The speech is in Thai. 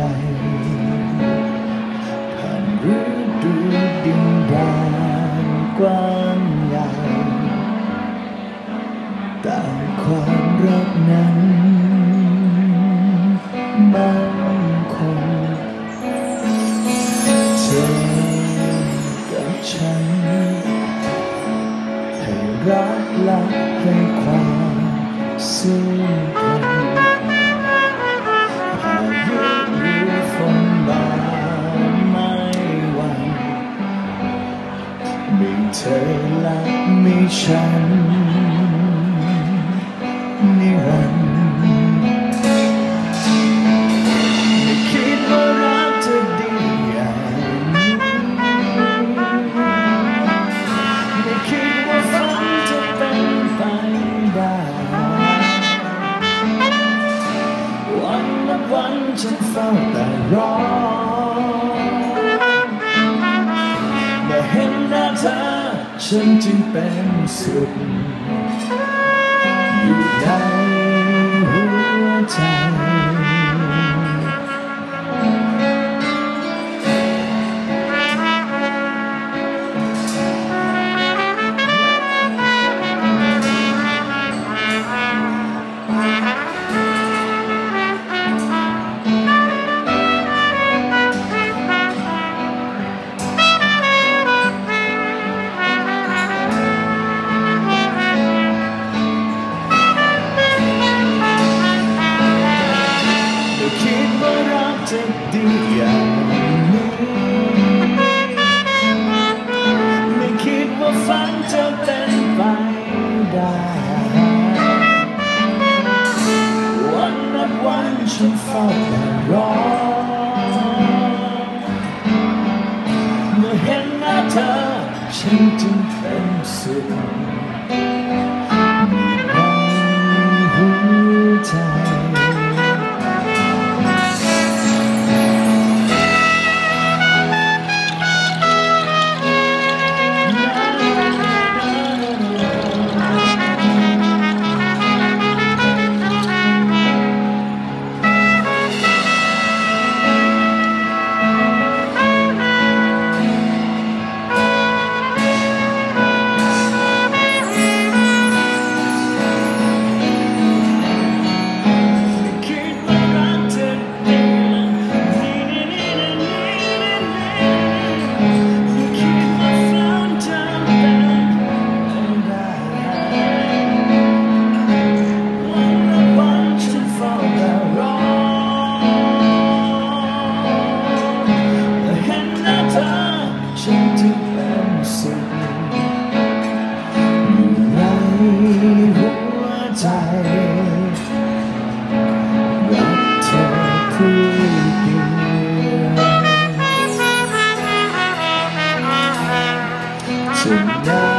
ลผ่านฤดูดินแดนกว้างใหญ่แต่ความรักนั้นมันคงเธอกับฉัน ให้รักและให้ความสุข เธอและมีฉันนิรันดร์ไม่คิดว่ารักจะดีอย่างนี้ไม่คิดว่าฝันจะเป็นไปได้วันนับวันฉันเฝ้าแต่รอ ฉันจึงเป็นสุข กจะดีอย่างนี้ไม่คิดว่าฝันจะเป็นไปได้ วันนับวันฉันเฝ้าแต่รอ เมื่อเห็นหน้าเธอฉันจึงเป็นสุข จะนาน